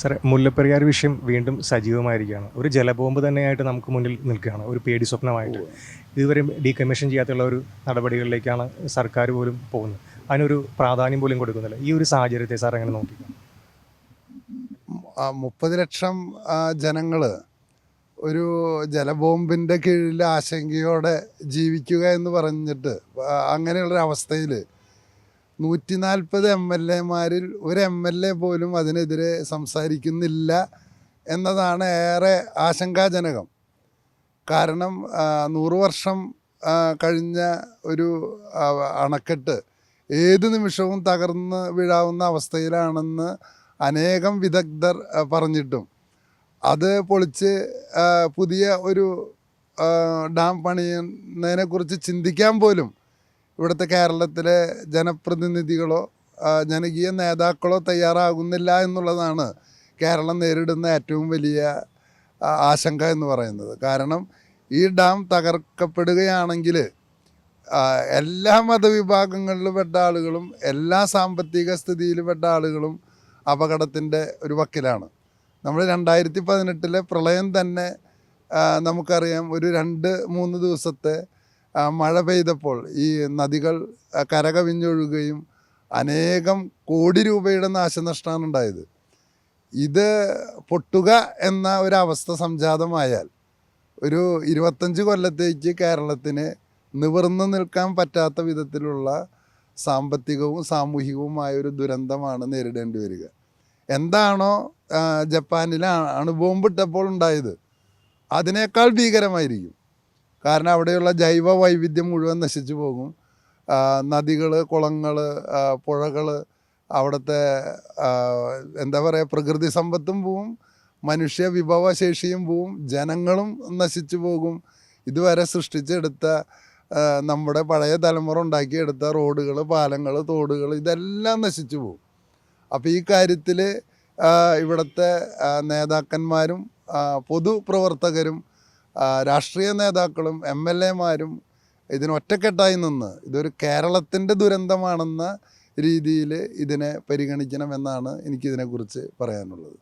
സാറേ മുല്ലപ്പെരിയാർ വിഷയം വീണ്ടും സജീവമായിരിക്കുകയാണ്. ഒരു ജലബോംബ് തന്നെയായിട്ട് നമുക്ക് മുന്നിൽ നിൽക്കുകയാണ് ഒരു പേടി സ്വപ്നമായിട്ട്. ഇതുവരെ ഡീകമ്മീഷൻ ചെയ്യാത്തുള്ള ഒരു നടപടികളിലേക്കാണ് സർക്കാർ പോലും പോകുന്നത്. അതിനൊരു പ്രാധാന്യം പോലും കൊടുക്കുന്നില്ല. ഈ ഒരു സാഹചര്യത്തെ സാർ എങ്ങനെ നോക്കി? മുപ്പത് ലക്ഷം ജനങ്ങൾ ഒരു ജലബോംബിന്റെ കീഴിൽ ആശങ്കയോടെ ജീവിക്കുക എന്ന് പറഞ്ഞിട്ട് അങ്ങനെയുള്ളൊരവസ്ഥയിൽ നൂറ്റി നാൽപ്പത് എം എൽ എമാരിൽ ഒരു എം എൽ എ പോലും അതിനെതിരെ സംസാരിക്കുന്നില്ല എന്നതാണ് ഏറെ ആശങ്കാജനകം. കാരണം നൂറ് വർഷം കഴിഞ്ഞ ഒരു അണക്കെട്ട് ഏത് നിമിഷവും തകർന്ന് വീഴാവുന്ന അവസ്ഥയിലാണെന്ന് അനേകം വിദഗ്ധർ പറഞ്ഞിട്ടും. അത് പൊളിച്ച് പുതിയ ഒരു ഡാം പണിയുന്നതിനെക്കുറിച്ച് ചിന്തിക്കാൻ പോലും ഇവിടുത്തെ കേരളത്തിലെ ജനപ്രതിനിധികളോ ജനകീയ നേതാക്കളോ തയ്യാറാകുന്നില്ല എന്നുള്ളതാണ് കേരളം നേരിടുന്ന ഏറ്റവും വലിയ ആശങ്ക എന്ന് പറയുന്നത്. കാരണം ഈ ഡാം തകർക്കപ്പെടുകയാണെങ്കിൽ എല്ലാ മതവിഭാഗങ്ങളിലുംപ്പെട്ട ആളുകളും എല്ലാ സാമ്പത്തിക സ്ഥിതിയിൽ പെട്ട ആളുകളും അപകടത്തിന്റെ ഒരു വക്കിലാണ്. നമ്മൾ രണ്ടായിരത്തി പതിനെട്ടിലെ പ്രളയം തന്നെ നമുക്കറിയാം ഒരു രണ്ട് മൂന്ന് ദിവസത്തെ മഴ പെയ്തപ്പോൾ ഈ നദികൾ കരകവിഞ്ഞൊഴുകുകയും അനേകം കോടി രൂപയുടെ നാശനഷ്ടമാണ് ഉണ്ടായത്. ഇത് പൊട്ടുക എന്ന ഒരവസ്ഥ സംജാതമായാൽ ഒരു ഇരുപത്തഞ്ച് കൊല്ലത്തേക്ക് കേരളത്തിന് നിവർന്നു നിൽക്കാൻ പറ്റാത്ത വിധത്തിലുള്ള സാമ്പത്തികവും സാമൂഹികവുമായ ഒരു ദുരന്തമാണ് നേരിടേണ്ടി വരിക. എന്താണോ ജപ്പാനിൽ അണുബോംബിട്ടപ്പോൾ ഉണ്ടായത്. അതിനേക്കാൾ ഭീകരമായിരിക്കും. കാരണം അവിടെയുള്ള ജൈവ വൈവിധ്യം മുഴുവൻ നശിച്ചു പോകും. നദികൾ കുളങ്ങൾ പുഴകൾ അവിടുത്തെ എന്താ പറയുക പ്രകൃതി സമ്പത്തും പോവും മനുഷ്യ വിഭവശേഷിയും പോവും ജനങ്ങളും നശിച്ചു പോകും. ഇതുവരെ സൃഷ്ടിച്ചെടുത്ത നമ്മുടെ പഴയ തലമുറ ഉണ്ടാക്കിയെടുത്ത റോഡുകൾ പാലങ്ങൾ തോടുകൾ ഇതെല്ലാം നശിച്ചു പോകും. അപ്പോൾ ഈ കാര്യത്തിൽ ഇവിടുത്തെ നേതാക്കന്മാരും പൊതുപ്രവർത്തകരും രാഷ്ട്രീയ നേതാക്കളും എം എൽ എമാരും ഇതിന് ഒറ്റക്കെട്ടായി നിന്ന് ഇതൊരു കേരളത്തിന്റെ ദുരന്തമാണെന്ന രീതിയിൽ ഇതിനെ പരിഗണിക്കണമെന്നാണ് എനിക്കിതിനെക്കുറിച്ച് പറയാനുള്ളത്.